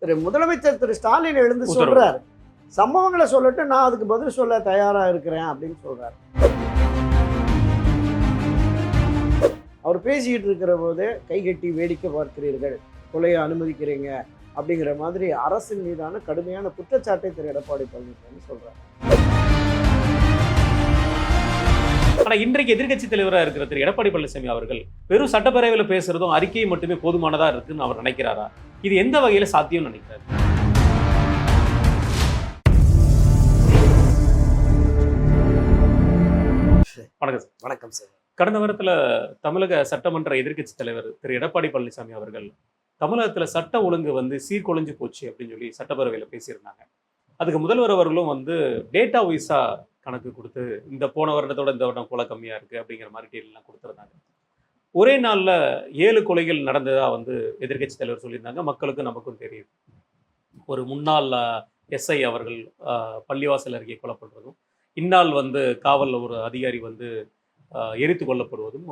திரு முதலமைச்சர் திரு ஸ்டாலின் எழுந்து. சொல்றாரு. சம்பவங்களை சொல்லட்டு நான் அதுக்கு பதில் சொல்ல தயாரா இருக்கிறேன் அப்படின்னு சொல்றாரு. அவர் பேசிக்கிட்டு இருக்கிற போது கைகட்டி வேடிக்கை பார்க்கிறீர்கள். கொலையை அனுமதிக்கிறீங்க அப்படிங்கிற மாதிரி அரசின் மீதான கடுமையான குற்றச்சாட்டை திரு எடப்பாடி பழனிசாமி சொல்றாரு. ஆனா இன்றைக்கு எதிர்க்கட்சி தலைவரா இருக்கிற திரு. எடப்பாடி பழனிசாமி அவர்கள் வெறும் சட்டப்பேரவையில் பேசுறதும் அறிக்கையை மட்டுமே போதுமானதா இருக்குன்னு அவர் நினைக்கிறாரா? இது எந்த வகையில சாத்தியம்னு நினைக்கிறாரு? வணக்கம் சார். வணக்கம் சார். கடந்த வாரத்துல தமிழக சட்டமன்ற எதிர்க்கட்சி தலைவர் திரு. எடப்பாடி பழனிசாமி அவர்கள் தமிழகத்துல சட்ட ஒழுங்கு வந்து சீர்குலைஞ்சு போச்சு அப்படின்னு சொல்லி சட்டப்பேரவையில் பேசியிருந்தாங்க. அதுக்கு முதல்வர் அவர்களும் வந்து டேட்டா வைஸா கணக்கு கொடுத்து இந்த போன வருடத்தோட இந்த வருடம் கொலை கம்மியாக இருக்குது அப்படிங்கிற மாதிரி டீல்லாம் கொடுத்துருந்தாங்க. ஒரே நாளில் ஏழு கொலைகள் நடந்ததாக வந்து எதிர்க்கட்சி தலைவர் சொல்லியிருந்தாங்க. மக்களுக்கும் நமக்கும் தெரியுது ஒரு முன்னாள் எஸ்ஐ அவர்கள் பள்ளிவாசல் அருகே கொல்லப்படுறதும் இந்நாள் வந்து காவலில் ஒரு அதிகாரி வந்து எரித்து கொல்லப்படுவதும்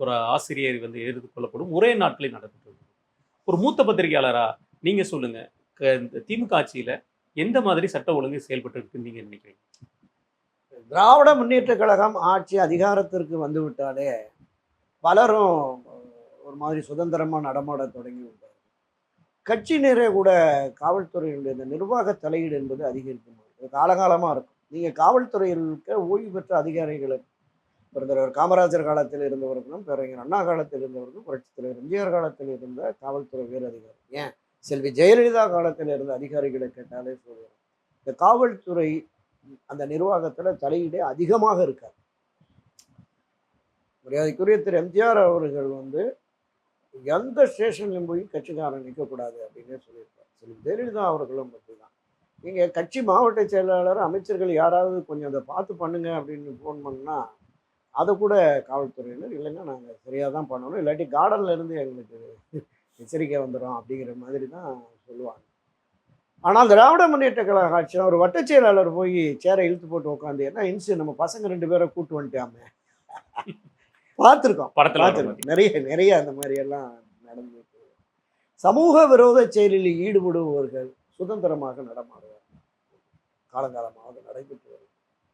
ஒரு ஆசிரியர் வந்து எரித்து கொல்லப்படும் ஒரே நாட்டிலே நடந்துட்டு ஒரு மூத்த பத்திரிகையாளராக நீங்கள் சொல்லுங்கள் க- இந்த திமுக ஆட்சியில் எந்த மாதிரி சட்ட ஒழுங்கு செயல்பட்டு இருக்குன்னு நீங்கள் நினைக்கிறீங்க? திராவிட முன்னேற்ற கழகம் ஆட்சி அதிகாரத்திற்கு வந்துவிட்டாலே பலரும் ஒரு மாதிரி சுதந்திரமாக நடமாட தொடங்கி விட்டார் கட்சியினரே கூட காவல்துறையினுடைய இந்த நிர்வாக தலையீடு என்பது அதிகரிக்கும் இது காலகாலமாக இருக்கும். நீங்கள் காவல்துறையில் இருக்க ஓய்வு பெற்ற அதிகாரிகளுக்கு பிறந்தவர் காமராஜர் காலத்தில் இருந்தவர்களும் பேரறிஞர் அண்ணா காலத்தில் இருந்தவர்களும் புரட்சித் எம்ஜிஆர் காலத்தில் இருந்த காவல்துறை உயர் அதிகாரி ஏன்? செல்வி ஜெயலலிதா காலத்தில் இருந்த அதிகாரிகளை கேட்டாலே சொல்லுவார் இந்த காவல்துறை அந்த நிர்வாகத்தில் தலையீடு அதிகமாக இருக்காது மரியாதைக்குரிய திரு எம்ஜிஆர் அவர்கள் வந்து எந்த ஸ்டேஷன்லையும் போய் கட்சிக்காரன் நிற்கக்கூடாது அப்படின்னு சொல்லியிருக்கார். சரி ஜெயலலிதா அவர்களும் அப்படிதான். நீங்கள் கட்சி மாவட்ட செயலாளர் அமைச்சர்கள் யாராவது கொஞ்சம் அதை பார்த்து பண்ணுங்க அப்படின்னு ஃபோன் பண்ணால் அதை கூட காவல்துறையினர் இல்லைன்னா நாங்கள் சரியாக தான் பண்ணணும். இல்லாட்டி கார்டன்லேருந்து எங்களுக்கு எச்சரிக்கை வந்துடும் அப்படிங்கிற மாதிரி தான் சொல்லுவாங்க. ஆனால் திராவிட முன்னேற்ற கழக ஆட்சியில் ஒரு வட்டச் செயலாளர் போய் சேரை இழுத்து போட்டு உட்காந்து என்ன இன்சு நம்ம பசங்க ரெண்டு பேரை கூட்டு வந்துட்டாமே? பார்த்துருக்கோம். பார்த்துருக்கோம். நிறைய நிறைய அந்த மாதிரி எல்லாம் நடந்திருக்கு. சமூக விரோத செயலில் ஈடுபடுபவர்கள் சுதந்திரமாக நடமாடுவார் காலங்காலமாக நடைபெற்று வருது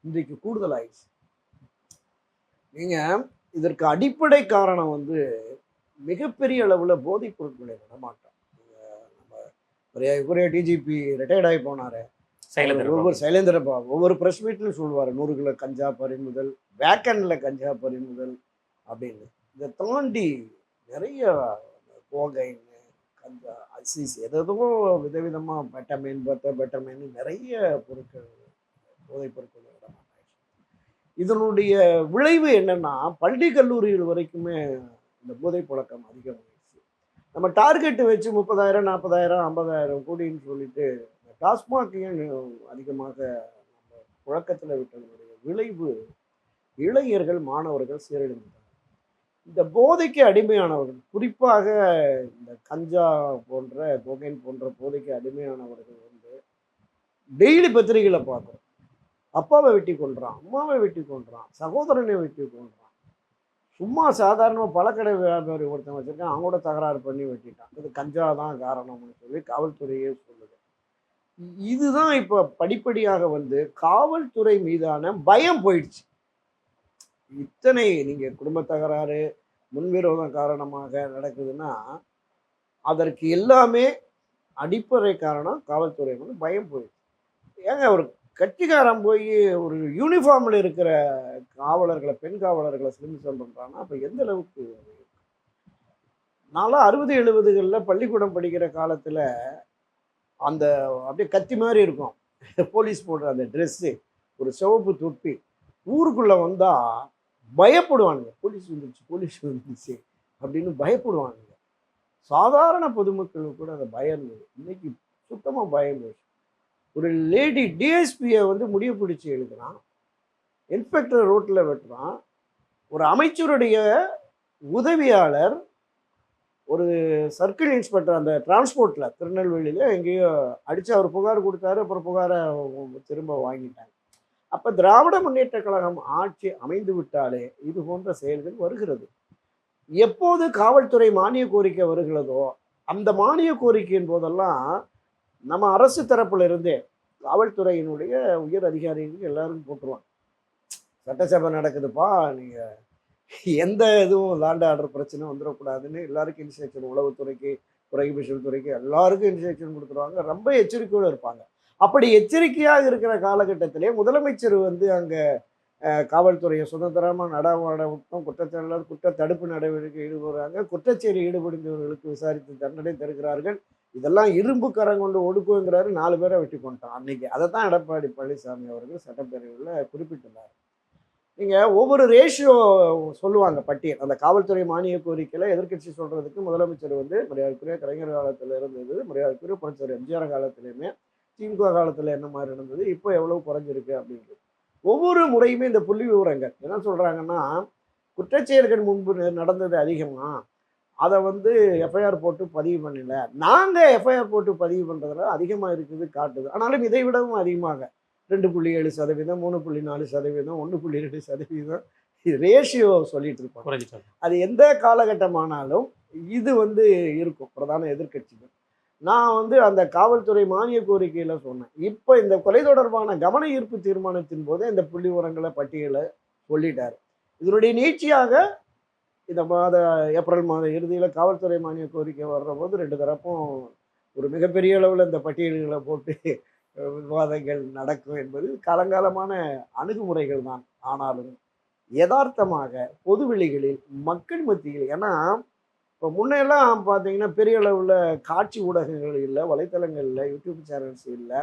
இன்றைக்கு கூடுதலாயிடுச்சு. நீங்க இதற்கு அடிப்படை காரணம் வந்து மிகப்பெரிய அளவுல போதைப் பொருட்களை நடமாட்டம். மரியாதைக்குரிய டிஜிபி ரிட்டையர்ட் ஆகி போனாரு. சைலேந்திர ஒவ்வொரு. சைலேந்திர பாபு ஒவ்வொரு ப்ரெஸ் மீட்லையும் சொல்லுவார் நூறு கிலோ கஞ்சா பறிமுதல் வேக்கன்ல கஞ்சா பறிமுதல் அப்படின்னு. இதை தாண்டி நிறைய கோகைன் கஞ்சா அசிஸ் எதோ விதவிதமாக பெட்டமீன் பத்த பெட்டமீன் நிறைய பொருட்கள் போதைப் பொருட்கள் இதனுடைய விளைவு என்னன்னா பள்ளி கல்லூரிகள் வரைக்குமே இந்த போதைப் பழக்கம் அதிகமாகிடுச்சு நம்ம டார்கெட் வச்சு முப்பதாயிரம் நாற்பதாயிரம் ஐம்பதாயிரம் கோடின்னு சொல்லிட்டு டாஸ்மாகையும் அதிகமாக நம்ம புழக்கத்தில் விட்டதனுடைய விளைவு இளைஞர்கள் மாணவர்கள் சீரழிந்தார் இந்த போதைக்கு அடிமையானவர்கள் குறிப்பாக இந்த கஞ்சா போன்ற கொகைன் போன்ற போதைக்கு அடிமையானவர்கள் வந்து டெய்லி பத்திரிகைகளை பார்க்குறோம். அப்பாவை வெட்டி கொன்றான் அம்மாவை வெட்டி கொன்றான் சகோதரனை வெட்டி கொன்றான் சும்மா சாதாரணமாக பழக்கடை வியாபாரி ஒருத்தன் வச்சிருக்கான் அவங்களோட தகராறு பண்ணி வெட்டிட்டான். இது கஞ்சா தான் காரணம்னு சொல்லி காவல்துறையே சொல்லுது. இதுதான் இப்போ படிப்படியாக வந்து காவல்துறை மீதான பயம் போயிடுச்சு. இத்தனை நீங்கள் குடும்ப தகராறு முன்விரோதம் காரணமாக நடக்குதுன்னா அதற்கு எல்லாமே அடிப்படை காரணம் காவல்துறை வந்து பயம் போயிடுச்சு. ஏங்க ஒரு கட்சிக்காரன் போய் ஒரு யூனிஃபார்மில் இருக்கிற காவலர்களை பெண் காவலர்களை சிலிமிசம் பண்ணுறான்னா அப்போ எந்த அளவுக்கு நான்லாம் அறுபது எழுபதுகளில் பள்ளிக்கூடம் படிக்கிற காலத்தில் அந்த அப்படியே கத்தி மாதிரி இருக்கும். போலீஸ் போடுற அந்த ட்ரெஸ்ஸு ஒரு சிவப்பு தொப்பி ஊருக்குள்ளே வந்தால் பயப்படுவானுங்க. போலீஸ் வந்துருச்சு போலீஸ் வந்துருச்சு அப்படின்னு பயப்படுவானுங்க. சாதாரண பொதுமக்களுக்கு கூட அந்த பயம் இருந்தது இன்னைக்கு சுத்தமாக பயம் போச்சு ஒரு லேடி டிஎஸ்பியை வந்து முடிவு பிடிச்சி எழுதுகிறான் இன்ஸ்பெக்டர் ரோட்டில் வெட்டுறான். ஒரு அமைச்சருடைய உதவியாளர் ஒரு சர்க்கிள் இன்ஸ்பெக்டர் அந்த டிரான்ஸ்போர்ட்டில் திருநெல்வேலியில் எங்கேயோ அடித்து அவர் புகார் கொடுத்தாரு அப்புறம் புகாரை திரும்ப வாங்கிட்டாங்க அப்போ திராவிட முன்னேற்ற கழகம் ஆட்சி அமைந்து விட்டாலே இது போன்ற செயல்கள் வருகிறது. எப்போது காவல்துறை மானிய கோரிக்கை வருகிறதோ அந்த மானிய கோரிக்கையின் போதெல்லாம் நம்ம அரசு தரப்புல இருந்தே காவல்துறையினுடைய உயர் அதிகாரிகளுக்கு எல்லாரும் போட்டுருவாங்க. சட்டசபை நடக்குதுப்பா நீங்கள் எந்த இதுவும் லேண்ட் ஆர்டர் பிரச்சனை வந்துடக்கூடாதுன்னு எல்லாருக்கும் இன்ஸ்ட்ரக்ஷன் உளவுத்துறைக்கு குறைபிஷல் துறைக்கு எல்லாருக்கும் இன்ஸ்ட்ரக்ஷன் கொடுத்துருவாங்க. ரொம்ப எச்சரிக்கையோடு இருப்பாங்க. அப்படி எச்சரிக்கையாக இருக்கிற காலகட்டத்திலே முதலமைச்சர் வந்து அங்கே காவல்துறையை சுதந்திரமாக நடவடிக்கும் குற்றச்சாட்டு குற்ற தடுப்பு நடவடிக்கை ஈடுபடுறாங்க. குற்றச்செயலில் ஈடுபடுந்தவர்களுக்கு விசாரித்து தண்டனை தருகிறார்கள். இதெல்லாம் இரும்பு கரம் கொண்டு ஒடுக்குங்கிறாரு நாலு பேரை வெட்டி கொண்டான் அன்னைக்கு அதை தான் எடப்பாடி பழனிசாமி அவர்கள் சட்டப்பேரவையில் குறிப்பிட்டுள்ளார். நீங்கள் ஒவ்வொரு ரேஷியோ சொல்லுவாங்க பட்டியல். அந்த காவல்துறை மானிய கோரிக்கையில் எதிர்க்கட்சி சொல்கிறதுக்கு முதலமைச்சர் வந்து மரியாதைக்குரிய கலைஞர் காலத்தில் இருந்தது மரியாதைக்குரிய புரட்சியர் எம்ஜிஆர் காலத்துலேயுமே திமுக காலத்தில் என்ன மாதிரி இருந்தது இப்போ எவ்வளோ குறைஞ்சிருக்கு அப்படின்றது ஒவ்வொரு முறையுமே இந்த புள்ளி விவரங்கள் என்ன சொல்கிறாங்கன்னா குற்றச்செயல்கள் முன்பு நடந்தது அதிகமாக அதை வந்து எஃப்ஐஆர் போட்டு பதிவு பண்ணல. நாங்கள் எஃப்ஐஆர் போட்டு பதிவு பண்ணுறதுல அதிகமாக இருக்குது காட்டுது. ஆனாலும் இதை விடவும் அதிகமாக. ரெண்டு புள்ளி ஏழு சதவீதம் மூணு புள்ளி நாலு சதவீதம் ஒன்று புள்ளி ரெண்டு சதவீதம். இது ரேஷியோ சொல்லிட்டு இருப்பாங்க அது எந்த காலகட்டமானாலும் இது வந்து இருக்கும். பிரதான எதிர்க்கட்சிகள். நான் வந்து அந்த காவல்துறை மானிய கோரிக்கையில் சொன்னேன். இப்போ இந்த கொலை தொடர்பான கவன ஈர்ப்பு தீர்மானத்தின் போது இந்த புள்ளி உரங்களை பட்டியலை சொல்லிட்டார். இதனுடைய நீட்சியாக இந்த மாத ஏப்ரல் மாத இறுதியில் காவல்துறை மானிய கோரிக்கை வர்ற போது ரெண்டு தரப்பும் ஒரு மிகப்பெரிய அளவில் இந்த பட்டியல்களை போட்டு விவாதங்கள் நடக்கும் என்பது காலங்காலமான அணுகுமுறைகள் தான். ஆனாலும் யதார்த்தமாக பொதுவெளிகளில் மக்கள் மத்தியில் ஏன்னா இப்போ முன்னெல்லாம் பார்த்தீங்கன்னா பெரிய அளவில் காட்சி ஊடகங்கள் இல்லை வலைத்தளங்கள் இல்லை யூடியூப் சேனல்ஸ் இல்லை.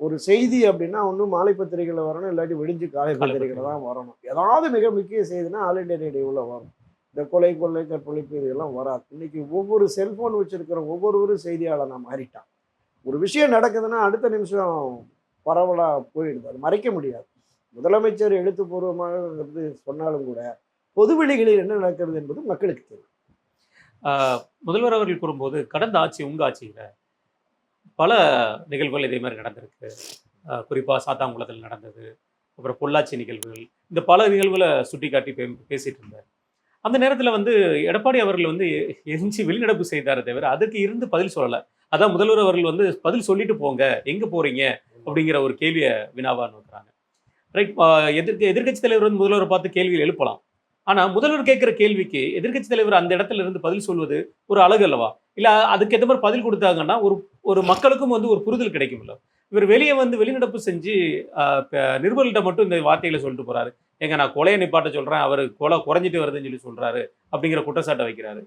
ஒரு செய்தி அப்படின்னா ஒன்று மாலை பத்திரிகையில் வரணும் இல்லாட்டி விடிஞ்சு காலை காலை பத்திரிகையில் தான் வரணும். ஏதாவது மிக முக்கிய செய்தினா ஆல் இண்டியா ரேடியோவில் வரும். இந்த கொலை கொள்ளை கற்பழிப்பு இதெல்லாம் வராது. இன்னைக்கு ஒவ்வொரு செல்போன் வச்சிருக்கிற ஒவ்வொருவரும் செய்தியாளனாக மாறிட்டான். ஒரு விஷயம் நடக்குதுன்னா அடுத்த நிமிஷம் பரவலாக போயிடுது. அது மறைக்க முடியாது. முதலமைச்சர் எழுத்துப்பூர்வமாக சொன்னாலும் கூட பொதுவெளிகளில் என்ன நடக்கிறது என்பது மக்களுக்கு தெரியும். முதல்வர் அவர்கள் கூறும்போது கடந்த ஆட்சி உங்கள் ஆட்சியில் பல நிகழ்வுகள் இதே மாதிரி நடந்திருக்கு. குறிப்பாக சாத்தாங்குளத்தில் நடந்தது அப்புறம் பொள்ளாச்சி நிகழ்வுகள் இந்த பல நிகழ்வுகளை சுட்டி காட்டி பே- பேசிகிட்டு இருந்தார் அந்த நேரத்தில் வந்து எடப்பாடி அவர்கள் வந்து எரிஞ்சு வெளிநடப்பு செய்தாரே தவிர அதுக்கு இருந்து பதில் சொல்லலை. அதான் முதல்வர் அவர்கள் வந்து பதில் சொல்லிட்டு போங்க எங்கே போறீங்க? அப்படிங்கிற ஒரு கேள்வியை வினாவா நோக்குறாங்க. ரைட் எதிர்க்க எதிர்க்கட்சி தலைவர் வந்து முதல்வரை பார்த்து கேள்விகள் எழுப்பலாம். ஆனால் முதல்வர் கேட்கிற கேள்விக்கு எதிர்க்கட்சி தலைவர் அந்த இடத்துல இருந்து பதில் சொல்வது ஒரு அழகு அல்லவா? இல்லை அதுக்கேற்ற மாதிரி பதில் கொடுத்தாங்கன்னா ஒரு ஒரு மக்களுக்கும் வந்து ஒரு புரிதல் கிடைக்கும்ல. இவர் வெளியே வந்து வெளிநடப்பு செஞ்சு நிருபர்கள்ட்ட மட்டும் இந்த வார்த்தைகளை சொல்லிட்டு போறாரு. எங்க நான் கொலையை நிப்பாட்ட சொல்றேன் அவர் கொலை குறைஞ்சிட்டு வருதுன்னு சொல்லி சொல்றாரு அப்படிங்கிற குற்றச்சாட்டை வைக்கிறாரு.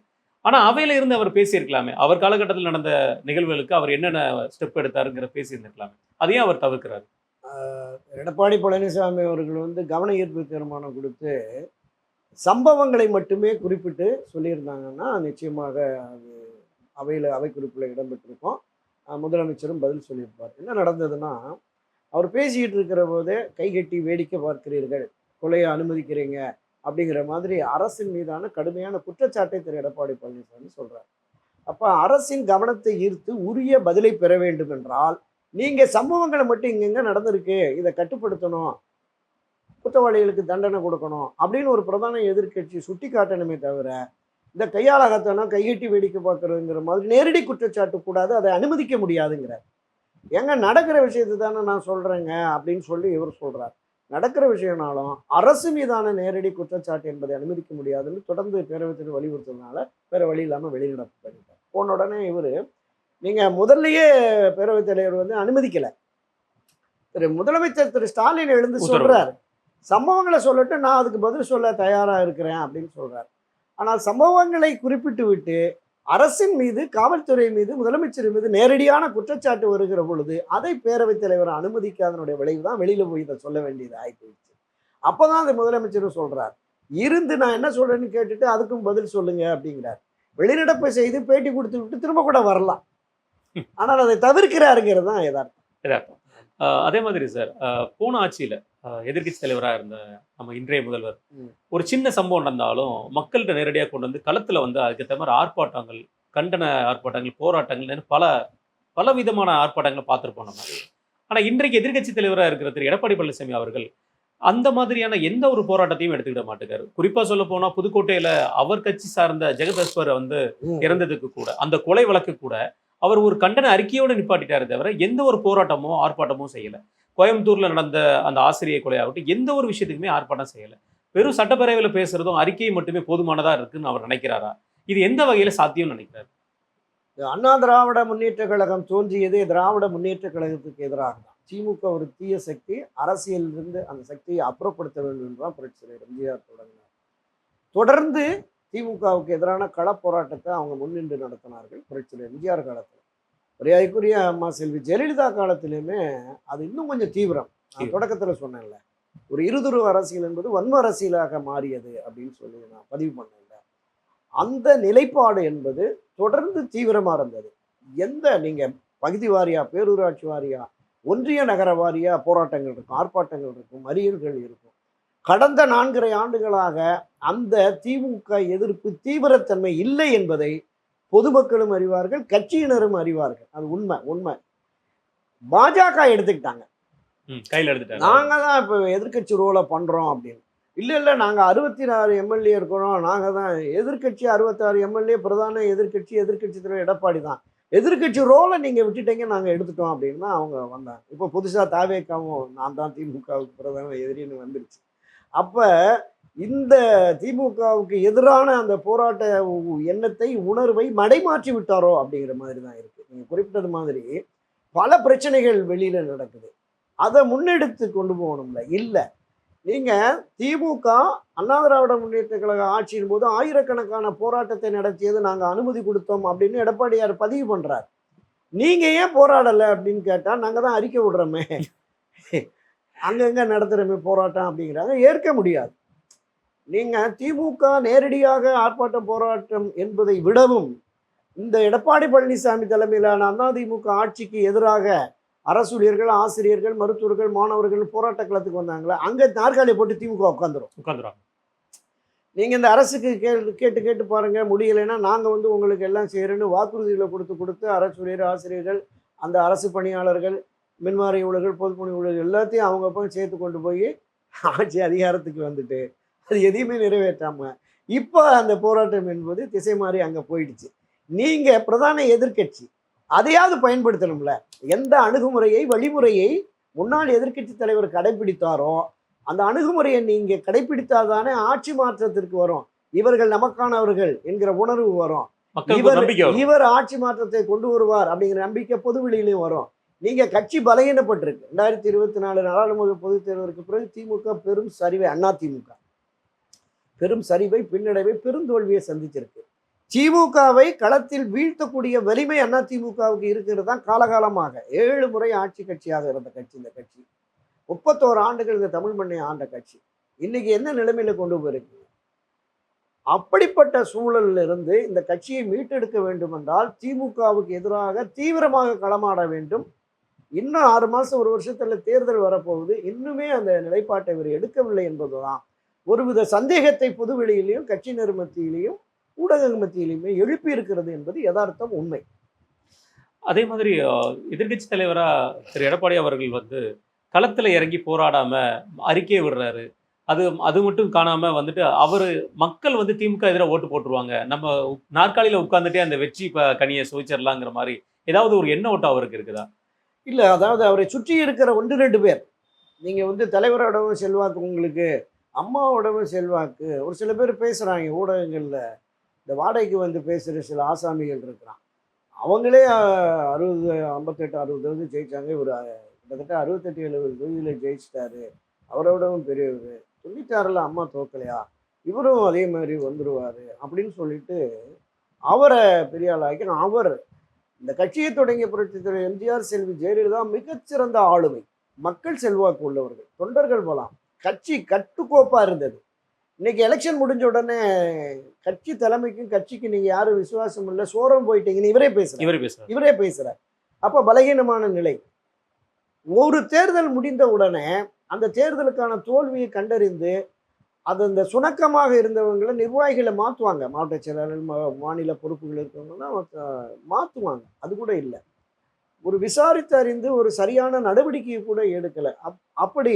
ஆனா அவையில இருந்து அவர் பேசியிருக்கலாமே. அவர் காலகட்டத்தில் நடந்த நிகழ்வுகளுக்கு அவர் என்னென்ன ஸ்டெப் எடுத்தாருங்கிற பேசியிருந்திருக்கலாமே. அதையும் அவர் தவிர்க்கிறார். எடப்பாடி பழனிசாமி அவர்கள் வந்து கவன ஈர்ப்பு தீர்மானம் கொடுத்து சம்பவங்களை மட்டுமே குறிப்பிட்டு சொல்லியிருந்தாங்கன்னா நிச்சயமாக அது அவையில் அவை குறிப்பில் இடம்பெற்றிருக்கும். முதலமைச்சரும் பதில் சொல்லியிருப்பார். என்ன நடந்ததுன்னா அவர் பேசிக்கிட்டு இருக்கிற போதே கைகட்டி வேடிக்கை பார்க்கிறீர்கள். கொலையை அனுமதிக்கிறீங்க அப்படிங்கிற மாதிரி அரசின் மீதான கடுமையான குற்றச்சாட்டை திரு. எடப்பாடி பழனிசாமி சொல்கிறார் அப்போ அரசின் கவனத்தை ஈர்த்து உரிய பதிலை பெற வேண்டும் என்றால் நீங்கள் சம்பவங்களை மட்டும் இங்கெங்கே நடந்திருக்கு இதை கட்டுப்படுத்தணும் குற்றவாளிகளுக்கு தண்டனை கொடுக்கணும் அப்படின்னு ஒரு பிரதான எதிர்க்கட்சி சுட்டி காட்டணுமே தவிர இந்த கையாளகத்தனம் கையெட்டி வேடிக்கை பார்க்குறதுங்கிற மாதிரி நேரடி குற்றச்சாட்டு கூடாது அதை அனுமதிக்க முடியாதுங்கிறார். ஏங்க நடக்கிற விஷயத்தை தானே நான் சொல்கிறேங்க அப்படின்னு சொல்லி இவர் சொல்கிறார் நடக்கிற விஷயம்னாலும் அரசு மீதான நேரடி குற்றச்சாட்டு என்பதை அனுமதிக்க முடியாதுன்னு தொடர்ந்து பேரவைத்தில் வலியுறுத்துறதுனால வேற வழி இல்லாமல் வெளிநடப்பு பண்ணிட்டார். போன உடனே இவர் நீங்க முதல்லயே பேரவைத் தலைவர் வந்து அனுமதிக்கல. திரு முதலமைச்சர் திரு ஸ்டாலின் எழுந்து. சொல்றாரு. சம்பவங்களை சொல்லட்டு நான் அதுக்கு பதில் சொல்ல தயாரா இருக்கிறேன் அப்படின்னு சொல்றாரு. ஆனால் சம்பவங்களை குறிப்பிட்டு விட்டு அரசின் மீது காவல்துறை மீது முதலமைச்சர் மீது நேரடியான குற்றச்சாட்டு வருகிற பொழுது அதை பேரவைத் தலைவர் அனுமதிக்காதனுடைய விளைவு தான் வெளியில் போய் இதை சொல்ல வேண்டியது ஆயிப்போயிடுச்சு அப்பதான் அந்த முதலமைச்சரும் சொல்றார். இருந்து நான் என்ன சொல்றேன்னு கேட்டுட்டு அதுக்கும் பதில் சொல்லுங்க அப்படிங்கிறார். வெளிநடப்பு செய்து பேட்டி கொடுத்து விட்டு திரும்ப கூட வரலாம். ஆனால் அதை தவிர்க்கிறாருங்கிறது தான் யதார்த்தம். எதார்த்தம் அதே மாதிரி சார் போன ஆட்சியில் எதிர்கட்சி தலைவராக இருந்த நம்ம இன்றைய முதல்வர். ஒரு சின்ன சம்பவம் நடந்தாலும் மக்கள்கிட்ட நேரடியாக கொண்டு வந்து களத்துல வந்து அதுக்கேற்ற மாதிரி ஆர்ப்பாட்டங்கள் கண்டன ஆர்ப்பாட்டங்கள் போராட்டங்கள் பல பல விதமான ஆர்ப்பாட்டங்களை பார்த்துருப்போம் நம்ம. ஆனா இன்றைக்கு எதிர்க்கட்சி தலைவராக இருக்கிற திரு. எடப்பாடி பழனிசாமி அவர்கள் அந்த மாதிரியான எந்த ஒரு போராட்டத்தையும் எடுத்துக்கிட மாட்டேங்காரு. குறிப்பா சொல்ல போனா புதுக்கோட்டையில அவர் கட்சி சார்ந்த ஜெகதஸ்வரை வந்து. இறந்ததுக்கு கூட அந்த கொலை வழக்கு கூட அவர் ஒரு கண்டன அறிக்கையோட நிப்பாட்டிட்டாரு தவிர எந்த ஒரு போராட்டமோ ஆர்ப்பாட்டமோ செய்யல. கோயம்புத்தூர்ல நடந்த அந்த ஆசிரியர் கொலையாகட்டும் எந்த ஒரு விஷயத்துக்குமே ஆர்ப்பாட்டம் செய்யலை. வெறும் சட்டப்பேரவையில் பேசுறதும் அறிக்கை மட்டுமே போதுமானதாக இருக்குன்னு அவர் நினைக்கிறாரா? இது எந்த வகையில சாத்தியம்னு நினைக்கிறாரு? அண்ணா திராவிட முன்னேற்ற கழகம் தோன்றியதே திராவிட முன்னேற்ற கழகத்துக்கு எதிராக தான். திமுக ஒரு தீய சக்தி அரசியலிருந்து அந்த சக்தியை அப்புறப்படுத்த வேண்டும் என்றுதான் புரட்சித்தலைவர் எம்ஜிஆர் தொடங்கினார். தொடர்ந்து திமுகவுக்கு எதிரான களப்போராட்டத்தை அவங்க முன்னின்று நடத்தினார்கள் புரட்சித்தலைவர் எம்ஜிஆர் காலத்தில். மரியாதைக்குரிய அம்மா செல்வி ஜெயலலிதா காலத்திலுமே அது இன்னும் கொஞ்சம் தீவிரம். நான். தொடக்கத்தில் சொன்னேன்ல. ஒரு இருதுருவ அரசியல் என்பது வன்ம அரசியலாக மாறியது அப்படின்னு சொல்லி நான் பதிவு பண்ணேன்ல. அந்த நிலைப்பாடு என்பது தொடர்ந்து தீவிரமா இருந்தது. எந்த நீங்க பகுதி வாரியா பேரூராட்சி வாரியா ஒன்றிய நகர வாரியா போராட்டங்கள் இருக்கும் ஆர்ப்பாட்டங்கள் இருக்கும் மறியல்கள் இருக்கும். கடந்த நான்கரை ஆண்டுகளாக அந்த திமுக எதிர்ப்பு தீவிரத்தன்மை இல்லை என்பதை பொதுமக்களும் அறிவார்கள் கட்சியினரும் அறிவார்கள். அது உண்மை உண்மை. பாஜக எடுத்துக்கிட்டாங்க. கையில எடுத்துட்டாரு நாங்க தான் இப்போ எதிர்க்கட்சி ரோலை பண்றோம் அப்படின்னு. இல்ல இல்ல நாங்க அறுபத்தி நாலு எம்எல்ஏ இருக்கிறோம். நாங்க தான் எதிர்க்கட்சி அறுபத்தாறு எம்எல்ஏ பிரதான எதிர்க்கட்சி எதிர்க்கட்சி தலைவர் எடப்பாடி தான் எதிர்க்கட்சி ரோலை நீங்க விட்டுட்டீங்க நாங்க எடுத்துட்டோம் அப்படின்னு அவங்க வந்தாங்க. இப்போ புதுசா தாவேக்காவும் நான் தான் திமுகவுக்கு பிரதான எதிரின்னு வந்துருச்சு. அப்ப இந்த திமுகவுக்கு எதிரான அந்த போராட்ட எண்ணத்தை உணர்வை மடைமாற்றி விட்டாரோ அப்படிங்கிற மாதிரி தான் இருக்கு. நீங்க குறிப்பிட்டது மாதிரி பல பிரச்சனைகள் வெளியில நடக்குது. அதை முன்னெடுத்து கொண்டு போகணும்ல. இல்லை நீங்க திமுக அண்ணா திராவிட முன்னேற்ற கழக ஆட்சியின் போது ஆயிரக்கணக்கான போராட்டத்தை நடத்தியது நாங்கள் அனுமதி கொடுத்தோம் அப்படின்னு எடப்பாடியார் பதிவு பண்றார். நீங்க ஏன் போராடலை அப்படின்னு கேட்டால் நாங்கள் தான் அறிக்கை விடுறோமே. அங்கங்கே நடத்துகிறோமே போராட்டம் அப்படிங்கிறாங்க. ஏற்க முடியாது. நீங்க திமுக நேரடியாக ஆர்ப்பாட்டம் போராட்டம் என்பதை விடவும் இந்த எடப்பாடி பழனிசாமி தலைமையிலான அதிமுக ஆட்சிக்கு எதிராக அரசூழியர்கள் ஆசிரியர்கள் மருத்துவர்கள் மாணவர்கள் போராட்ட களத்துக்கு வந்தாங்களே அங்க நாற்காலியை போட்டு திமுக உட்காந்துரும் உட்காந்துருவாங்க நீங்க இந்த அரசுக்கு கேட்டு கேட்டு கேட்டு பாருங்க முடியலைன்னா நாங்க வந்து உங்களுக்கு எல்லாம் செய்யறோன்னு வாக்குறுதிகளை கொடுத்து கொடுத்து அரசூழியர் ஆசிரியர்கள் அந்த அரசு பணியாளர்கள் மின்வாரிய ஊழல்கள் பொதுப்பணி ஊழல்கள் எல்லாத்தையும் அவங்க போய் சேர்த்து கொண்டு போய் ஆட்சி அதிகாரத்துக்கு வந்துட்டு அது எதையுமே நிறைவேற்றாம இப்போ அந்த போராட்டம் என்பது திசை மாறி அங்க போயிடுச்சு. நீங்க பிரதான எதிர்க்கட்சி அதையாவது பயன்படுத்தணும்ல. எந்த அணுகுமுறையை வழிமுறையை முன்னாள் எதிர்க்கட்சி தலைவர் கடைபிடித்தாரோ அந்த அணுகுமுறையை நீங்க கடைபிடித்தாதானே ஆட்சி மாற்றத்திற்கு வரும். இவர்கள் நமக்கானவர்கள் என்கிற உணர்வு வரும். இவர் இவர் ஆட்சி மாற்றத்தை கொண்டு வருவார் அப்படிங்கிற நம்பிக்கை பொதுவெளியிலையும் வரும். நீங்க கட்சி பலகீனப்பட்டிருக்கு. ரெண்டாயிரத்தி இருபத்தி நாலு நாடாளுமன்ற பொதுத் தேர்தலுக்கு பிறகு திமுக பெரும் சரிவை அண்ணா திமுக. பெரும் சரிவை பின்னடைவை பெருந்தோல்வியை சந்திச்சிருக்கு. திமுகவை களத்தில் வீழ்த்தக்கூடிய வலிமை அண்ணா திமுகவுக்கு இருக்கிறது தான் காலகாலமாக. ஏழு முறை ஆட்சி கட்சியாக இருந்த கட்சி இந்த கட்சி. முப்பத்தோரு ஆண்டுகள் இந்த தமிழ் மண்ணை ஆண்ட கட்சி. இன்னைக்கு என்ன நிலைமையில கொண்டு போயிருக்கு? அப்படிப்பட்ட சூழலில் இருந்து இந்த கட்சியை மீட்டெடுக்க வேண்டும் என்றால் திமுகவுக்கு எதிராக தீவிரமாக களமாட வேண்டும். இன்னும் ஆறு மாதம் ஒரு வருஷத்தில் தேர்தல் வரப்போகுது. இன்னுமே அந்த நிலைப்பாட்டை இவர் எடுக்கவில்லை என்பதுதான். ஒருவித சந்தேகத்தை பொதுவெளியிலையும் கட்சியினர் மத்தியிலையும் ஊடக மத்தியிலையுமே எழுப்பி இருக்கிறது என்பது யதார்த்தம் உண்மை. அதே மாதிரி எதிர்கட்சி தலைவரா திரு. எடப்பாடி அவர்கள் வந்து களத்துல இறங்கி போராடாம அறிக்கையை விடுறாரு. அது அது மட்டும் காணாம வந்துட்டு அவரு மக்கள் வந்து திமுக எதிராக ஓட்டு போட்டுருவாங்க. நம்ம நாற்காலியில உட்கார்ந்துட்டே அந்த வெற்றி ப- கனியை சுவைச்சிடலாங்கிற மாதிரி ஏதாவது ஒரு எண்ண ஓட்டம் அவருக்கு இருக்குதா? இல்ல அதாவது அவரை சுற்றி இருக்கிற ஒன்று ரெண்டு பேர். நீங்க வந்து தலைவரோடவும் செல்வாக்கு உங்களுக்கு. அம்மாவோடவும் செல்வாக்கு ஒரு சில பேர் பேசுகிறாங்க ஊடகங்களில் இந்த வாடகைக்கு வந்து பேசுகிற சில ஆசாமிகள் இருக்கிறான். அவங்களே அறுபது ஐம்பத்தெட்டு அறுபது வந்து ஜெயித்தாங்க இவர் கிட்டத்தட்ட அறுபத்தெட்டு எழுபது தொகுதியில் ஜெயிச்சிட்டாரு. அவரோடவும் பெரியவர். தொண்ணூத்தாறில் அம்மா தோக்கலையா? இவரும் அதே மாதிரி வந்துடுவார் அப்படின்னு சொல்லிட்டு அவரை பெரிய ஆளாக்கி அவர் இந்த கட்சியை தொடங்கிய புரட்சித்துறை எம்ஜிஆர் செல்வி ஜெயலலிதா மிகச்சிறந்த ஆளுமை. மக்கள் செல்வாக்கு உள்ளவர்கள் தொண்டர்கள் போலாம். கட்சி கட்டுக்கோப்பா இருந்தது. இன்னைக்கு எலெக்ஷன் முடிஞ்ச உடனே கட்சி தலைமைக்கும் கட்சிக்கு நீங்க யாரும் விசுவாசம் இல்லை சோரம் போயிட்டீங்கன்னு இவரே பேசுறாரு. இவர் பேசுறாரு. இவரே பேசுறார். அப்ப பலகீனமான நிலை. ஒரு தேர்தல் முடிந்த உடனே அந்த தேர்தலுக்கான தோல்வியை கண்டறிந்து அது அந்த சுணக்கமாக இருந்தவங்களை நிர்வாகிகளை மாற்றுவாங்க மாவட்ட செயலாளர் மா- மாநில பொறுப்புகள் இருக்கவங்கலாம் மாற்றுவாங்க அது கூட இல்லை. ஒரு விசாரித்து அறிந்து ஒரு சரியான நடவடிக்கையை கூட எடுக்கலை. அப் அப்படி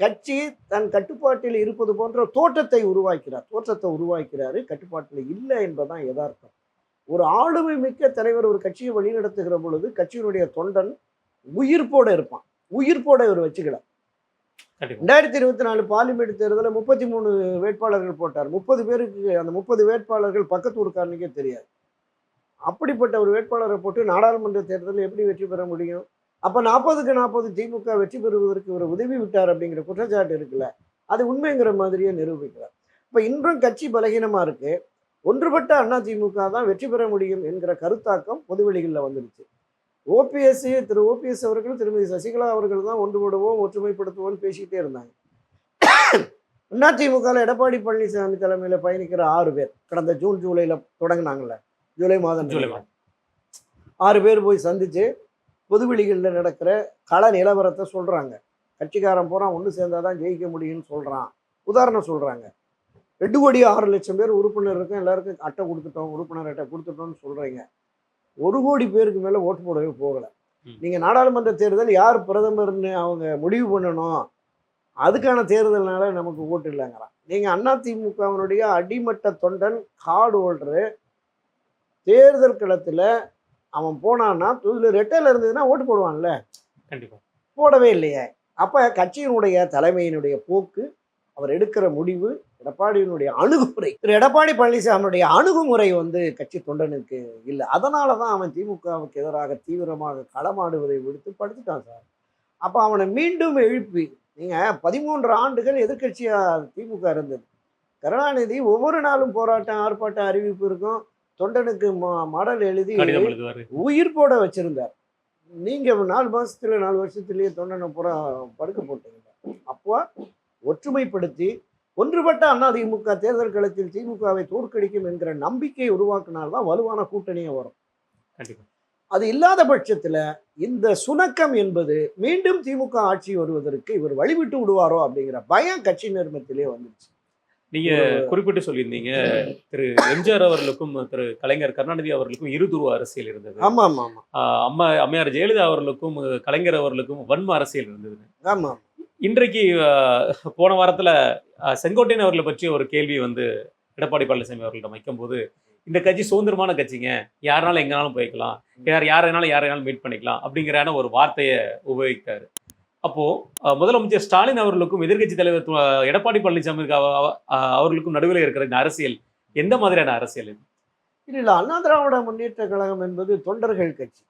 கட்சி தன் கட்டுப்பாட்டில் இருப்பது போன்ற தோற்றத்தை உருவாக்கிறார். தோற்றத்தை உருவாக்கிறாரு. கட்டுப்பாட்டில் இல்லை என்பதுதான் யதார்த்தம். ஒரு ஆளுமை மிக்க தலைவர் ஒரு கட்சியை வழிநடத்துகிற பொழுது கட்சியினுடைய தொண்டன் உயிர்ப்போட இருப்பான். உயிர்ப்போட இவர் வச்சுக்கல ரெண்டாயிரத்தி இருபத்தி நாலு பார்லிமெண்ட் தேர்தலில் முப்பத்தி மூணு வேட்பாளர்கள் போட்டார். முப்பது பேருக்கு அந்த முப்பது வேட்பாளர்கள் பக்கத்து ஊருக்காரனுக்கே தெரியாது. அப்படிப்பட்ட ஒரு வேட்பாளரை போட்டு நாடாளுமன்ற தேர்தலில் எப்படி வெற்றி பெற முடியும்? அப்போ நாற்பதுக்கு நாற்பது திமுக வெற்றி பெறுவதற்கு இவர் உதவி விட்டார் அப்படிங்கிற குற்றச்சாட்டு இருக்குல்ல. அது உண்மைங்கிற மாதிரியே நிரூபிக்கிறார். இப்போ இன்றும் கட்சி பலகீனமா இருக்கு. ஒன்றுபட்ட அண்ணா திமுக தான் வெற்றி பெற முடியும் என்கிற கருத்தாக்கம் பொதுவெளிகளில் வந்துருச்சு ஓபிஎஸ் திரு ஓபிஎஸ் அவர்கள் திருமதி சசிகலா அவர்கள் தான் ஒன்றுபடுவோம் ஒற்றுமைப்படுத்துவோம்னு பேசிக்கிட்டே இருந்தாங்க. அதிமுகவில் எடப்பாடி பழனிசாமி தலைமையில் பயணிக்கிற ஆறு பேர் கடந்த ஜூன் ஜூலையில் தொடங்கினாங்கல்ல. ஜூலை மாதம் ஜூலை நினைக்கிறேன். ஆறு பேர் போய் சந்திச்சு பொதுவெளிகளில் நடக்கிற கள நிலவரத்தை சொல்றாங்க. கட்சிக்காரன் பூரா ஒன்று சேர்ந்தாதான் ஜெயிக்க முடியும்னு சொல்றான். உதாரணம் சொல்றாங்க. ரெண்டு கோடி ஆறு லட்சம் பேர் உறுப்பினர் இருக்கும். எல்லாருக்கும் அட்டை கொடுத்துட்டோம் உறுப்பினர் அட்டை கொடுத்துட்டோம்னு சொல்றீங்க. ஒரு கோடி பேருக்கு மேல ஓட்டு போடவே போகல. ம். நீங்க நாடாளுமன்ற தேர்தல் யார் பிரதமர்னு அவங்க முடிவு பண்ணணும்? அதுக்கான தேர்தல்னால நமக்கு ஓட்டு இல்லைங்கிறான். நீங்க அதிமுகவினுடைய அடிமட்ட தொண்டன் கார்டு ஹோல்டரு தேர்தல் களத்துல அவன் போனான்னா இதுல ரெட்டையில இருந்ததுன்னா ஓட்டு போடுவான்ல. கண்டிப்பா. போடவே இல்லையே. அப்ப கட்சியினுடைய தலைமையினுடைய போக்கு அவர் எடுக்கிற முடிவு எடப்பாடியினுடைய அணுகுமுறை. திரு எடப்பாடி பழனிசாமியுடைய அணுகுமுறை வந்து கட்சி தொண்டனுக்கு இல்லை. அதனால தான் அவன் திமுகவுக்கு எதிராக தீவிரமாக களமாடுவதை விடுத்து படுத்துட்டான் சார். அப்போ அவனை மீண்டும் எழுப்பி நீங்கள் பதிமூன்று ஆண்டுகள் எதிர்க்கட்சியா திமுக இருந்தது. கருணாநிதி ஒவ்வொரு நாளும் போராட்டம் ஆர்ப்பாட்டம் அறிவிப்பு இருக்கும். தொண்டனுக்கு ம- மடல் எழுதி உயிர் போட வச்சிருந்தார். நீங்க நாலு மாசத்துல நாலு வருஷத்துலயே தொண்டனை பூரா படுக்க போட்டீங்க. அப்போ ஒற்றுமைப்படுத்தி ஒன்றுபட்ட அதிமுக தேர்தல் களத்தில் திமுகவை தோற்கடிக்கும் என்கிற நம்பிக்கை உருவாக்கினால்தான் வலுவான கூட்டணியே வரும். அது இல்லாத பட்சத்துல இந்த சுணக்கம் என்பது மீண்டும் திமுக ஆட்சி வருவதற்கு இவர் வழிவிட்டு விடுவாரோ அப்படிங்கிற பயம் கட்சி நிர்மத்திலே வந்துருச்சு. நீங்க குறிப்பிட்டு சொல்லியிருந்தீங்க திரு எம்ஜிஆர் அவர்களுக்கும் திரு கலைஞர் கருணாநிதி அவர்களுக்கும் இருதுருவ அரசியல் இருந்தது. ஆமா ஆமா ஆமா. அம்மா அம்மையார் ஜெயலலிதா அவர்களுக்கும் கலைஞர் அவர்களுக்கும் வன்ம அரசியல் இருந்தது. ஆமா இன்றைக்கு போன வாரத்துல செங்கோட்டையன் அவர்களை பற்றி ஒரு கேள்வி வந்து எடப்பாடி பழனிசாமி அவர்களிடம் வைக்கும்போது இந்த கட்சி சுதந்திரமான கட்சிங்க யாருனாலும் எங்கனாலும் போய்க்கலாம். யார் யாரைனாலும் யாரைனாலும் மீட் பண்ணிக்கலாம் அப்படிங்கிறான ஒரு வார்த்தையை உபயோகித்தாரு. அப்போ முதலமைச்சர் ஸ்டாலின் அவர்களுக்கும் எதிர்க்கட்சி தலைவர் எடப்பாடி பழனிசாமி அவர்களுக்கும் நடுவில் இருக்கிற இந்த அரசியல் எந்த மாதிரியான அரசியல் இது? இல்ல அண்ணா திராவிட முன்னேற்ற கழகம் என்பது தொண்டர்கள் கட்சி.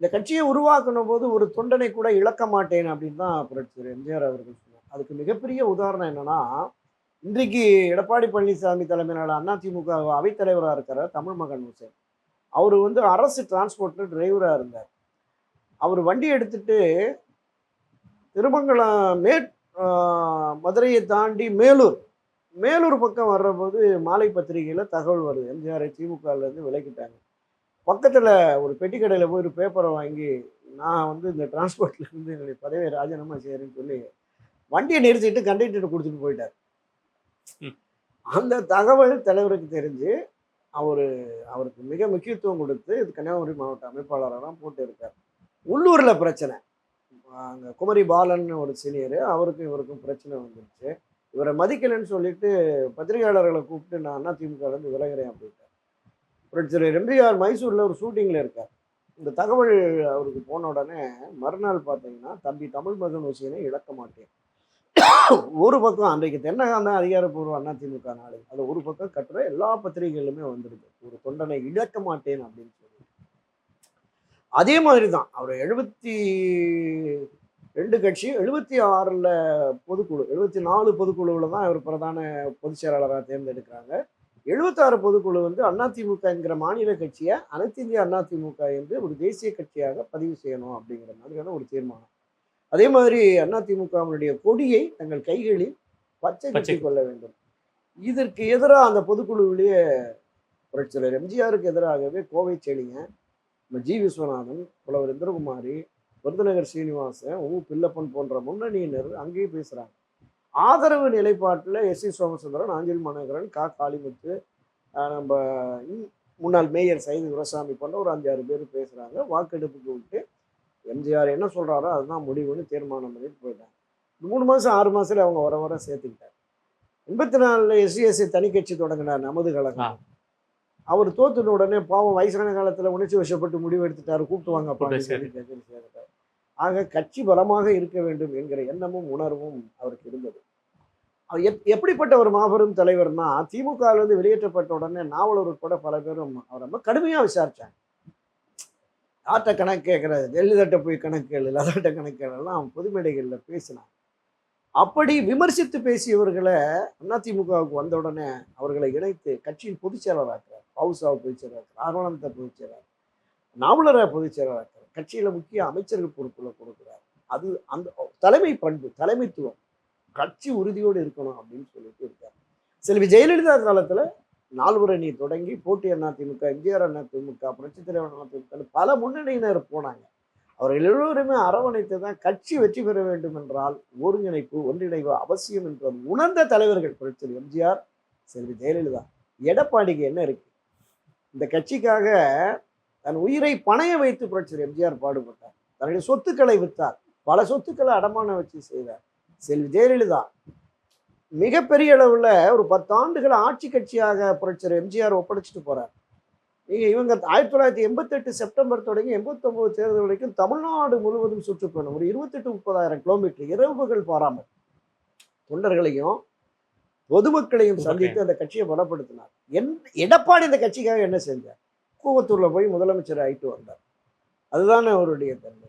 இந்த கட்சியை உருவாக்கணும் போது ஒரு தொண்டனை கூட இழக்க மாட்டேன் அப்படின்னு தான் புரட்சியர் எம்ஜிஆர் அவர்கள் சொன்னார். அதுக்கு மிகப்பெரிய உதாரணம் என்னன்னா இன்றைக்கு எடப்பாடி பழனிசாமி தலைமையிலான அதிமுக அவைத்தலைவராக இருக்கிற தமிழ் மகன் ஹுசேன் அவர் வந்து அரசு டிரான்ஸ்போர்ட்டில் டிரைவராக இருந்தார். அவர் வண்டி எடுத்துட்டு திருமங்கலம் மே மதுரையை தாண்டி மேலூர். மேலூர் பக்கம் வர்றபோது மாலை பத்திரிகையில் தகவல் வருது. எம்ஜிஆரை திமுகலேருந்து விலக்கிட்டாங்க. பக்கத்தில் ஒரு பெட்டி கடையில் போய் ஒரு பேப்பரை வாங்கி நான் வந்து இந்த டிரான்ஸ்போர்ட்ல இருந்து என்னுடைய பதவியை ராஜினாமா செய்கிறேன்னு சொல்லி வண்டியை நிறுத்திட்டு கண்டக்டர் கொடுத்துட்டு போயிட்டார். அந்த தகவல் தலைவருக்கு தெரிஞ்சு அவர் அவருக்கு மிக முக்கியத்துவம் கொடுத்து இது கன்னியாகுமரி மாவட்ட அமைப்பாளராக போட்டு இருக்கார் உள்ளூரில் பிரச்சனை. அங்கே குமரி பாலன் ஒரு சீனியர் அவருக்கும் இவருக்கும் பிரச்சனை வந்துருச்சு. இவரை மதிக்கலைன்னு சொல்லிட்டு பத்திரிகையாளர்களை கூப்பிட்டு நான் திமுகலேருந்து விலகிறேன் அப்படின்ட்டார். புரட்சியர் எம்ஜிஆர் மைசூரில் ஒரு ஷூட்டிங்கில் இருக்கார். இந்த தகவல் அவருக்கு போன உடனே மறுநாள் பார்த்தீங்கன்னா தம்பி தமிழ் மகன் ஹுசேனை இழக்க மாட்டேன். ஒரு பக்கம் அன்றைக்கு தென்னகாந்தான் அதிகாரப்பூர்வ அதிமுக நாடு. அது ஒரு பக்கம் கட்டுரை எல்லா பத்திரிகைகளுமே வந்திருக்கு ஒரு தொண்டனை இழக்க மாட்டேன் அப்படின்னு சொல்லி. அதே மாதிரி தான் அவர் எழுபத்தி ரெண்டு கட்சி எழுபத்தி ஆறில் பொதுக்குழு எழுபத்தி நாலு பொதுக்குழுவில் தான் இவர் பிரதான பொதுச் செயலாளராக தேர்ந்தெடுக்கிறாங்க. எழுபத்தாறு பொதுக்குழு வந்து அதிமுக என்கிற மாநில கட்சியை அனைத்து இந்திய அதிமுக என்று ஒரு தேசிய கட்சியாக பதிவு செய்யணும் அப்படிங்கிற மாதிரியான ஒரு தீர்மானம். அதே மாதிரி அதிமுகவினுடைய கொடியை தங்கள் கைகளில் பச்சை கட்டி கொள்ள வேண்டும். இதற்கு எதிராக அந்த பொதுக்குழுவிலேயே புரட்சியாளர் எம்ஜிஆருக்கு எதிராகவே கோவை செழிங்க நம்ம ஜி விஸ்வநாதன் புலவர் இந்திரகுமாரி விருதுநகர் சீனிவாசன் உ. பில்லப்பன் போன்ற முன்னணியினர் அங்கேயும் பேசுகிறாங்க ஆதரவு நிலைப்பாட்டில் எஸ். சி சோமசுந்தரன் ஆஞ்சல் மனோகரன் கா. காளிமுத்து நம்ம முன்னாள் மேயர் சைது குரசாமி போன்ற ஒரு அஞ்சாறு பேர் பேசுகிறாங்க வாக்கெடுப்புக்கு விட்டு எம்ஜிஆர் என்ன சொல்கிறாரோ அதுதான் முடிவுன்னு தீர்மானம் பண்ணிட்டு போயிட்டாங்க. மூணு மாதம் ஆறு மாதத்துல அவங்க வர வர சேர்த்துக்கிட்டாங்க எண்பத்தி நாலில் எஸ்சிஎஸ்சி தனி கட்சி தொடங்கினார் நமது கழகம். அவர் தோத்துன உடனே பாவம் வயசான காலத்துல உணர்ச்சி வசப்பட்டு முடிவு எடுத்துட்டாரு. கூப்பிட்டு வாங்க கூப்பிட்டு சரி. ஆக கட்சி பலமாக இருக்க வேண்டும் என்கிற எண்ணமும் உணர்வும் அவருக்கு இருந்தது. எப் எப்படிப்பட்ட ஒரு மாபெரும் தலைவர்னா திமுக ல இருந்து வெளியேற்றப்பட்ட உடனே நாவலர் உட்பட பல பேரும் அவர் ரொம்ப கடுமையா விசாரிச்சாங்க. யார்கிட்ட கணக்கு கேட்கறது ஜெயலலிதாட்ட போய் கணக்கு கேளு லதாட்ட கணக்கு கேளெல்லாம் பொது மேடைகளில் பேசினாங்க. அப்படி விமர்சித்து பேசியவர்களை அதிமுகவுக்கு வந்த உடனே அவர்களை இணைத்து கட்சியின் பொதுச் செயலராக்கிறார் பாவுசாவை பொதுச் செயலராக்கிறார் ஆர்வலந்தத்தை பொதுச் செயலர் நாவலரை பொதுச் செயலராக்கிறார் கட்சியில் முக்கிய அமைச்சர்கள் பொறுப்புல கொடுக்குறார். அது அந்த தலைமை பண்பு தலைமைத்துவம். கட்சி உறுதியோடு இருக்கணும் அப்படின்னு சொல்லிட்டு இருக்கார். செல்வி ஜெயலலிதா காலத்தில் நால்வரணி தொடங்கி போட்டி அண்ணா திமுக எம்ஜிஆர் அண்ணா திமுக புரட்சித் தலைவர் அதிமுக பல முன்னணியினர் போனாங்க. அவர்கள் எல்லோருமே அரவணைத்து தான் கட்சி வெற்றி பெற வேண்டும் என்றால் ஒருங்கிணைப்பு ஒன்றிணைவு அவசியம் என்று உணர்ந்த தலைவர்கள் புரட்சி எம்ஜிஆர் செல்வி ஜெயலலிதா. எடப்பாடிக்கு என்ன இருக்கு? இந்த கட்சிக்காக தன் உயிரை பணைய வைத்து புரட்சி எம்ஜிஆர் பாடுபட்டார். தன்னுடைய சொத்துக்களை விற்றார் பல சொத்துக்களை அடமானம் வச்சு செய்தார். செல்வி ஜெயலலிதா மிகப்பெரிய அளவில் ஒரு பத்தாண்டுகள் ஆட்சி கட்சியாக புரட்சி எம்ஜிஆர் ஒப்படைச்சிட்டு போறார். நீங்க இவங்க ஆயிரத்தி தொள்ளாயிரத்தி எண்பத்தெட்டு செப்டம்பர் தொடங்கி எண்பத்தொன்பது தேர்தல் வரைக்கும் தமிழ்நாடு முழுவதும் சுற்றுப்பயணம். ஒரு இருபத்தெட்டு முப்பதாயிரம் கிலோமீட்டர் இரவுகள் பாராமல் தொண்டர்களையும் பொதுமக்களையும் சந்தித்து அந்த கட்சியை பலப்படுத்தினார். என் எடப்பாடி இந்த கட்சிக்காக என்ன செஞ்சார்? கூவத்தூர்ல போய் முதலமைச்சர் ஆயிட்டு வந்தார். அதுதானே அவருடைய தன்மை.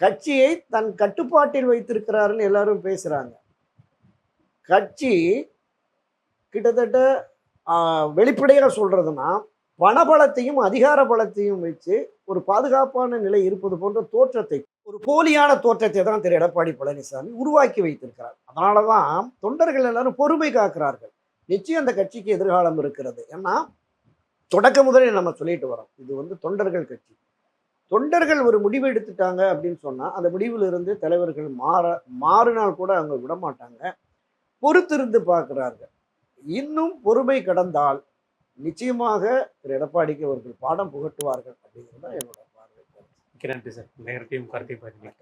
கட்சியை தன் கட்டுப்பாட்டில் வைத்திருக்கிறாருன்னு எல்லாரும் பேசுறாங்க. கட்சி கிட்டத்தட்ட ஆஹ், வெளிப்படையா சொல்றதுன்னா பணபலத்தையும் அதிகார பலத்தையும் வச்சு ஒரு பாதுகாப்பான நிலை இருப்பது போன்ற தோற்றத்தை ஒரு போலியான தோற்றத்தை தான் திரு எடப்பாடி பழனிசாமி உருவாக்கி வைத்திருக்கிறார். அதனாலதான் தொண்டர்கள் எல்லாரும் பொறுமை காக்கிறார்கள். நிச்சயம் அந்த கட்சிக்கு எதிர்காலம் இருக்கிறது. ஏன்னா தொடக்க முதலே நம்ம சொல்லிட்டு வரோம். இது வந்து தொண்டர்கள் கட்சி. தொண்டர்கள் ஒரு முடிவு எடுத்துட்டாங்க அப்படின்னு சொன்னால் அந்த முடிவில் இருந்து தலைவர்கள் மாற மாறினால் கூட அவங்க விட மாட்டாங்க பொறுத்திருந்து பார்க்குறார்கள். இன்னும் பொறுமை கடந்தால் நிச்சயமாக திரு எடப்பாடிக்கு அவர்கள் பாடம் புகட்டுவார்கள் அப்படிங்கிறது தான் என்னோட பார்வை. நன்றி சார். நேரத்தையும் கருத்தை பகிர்ந்தீங்க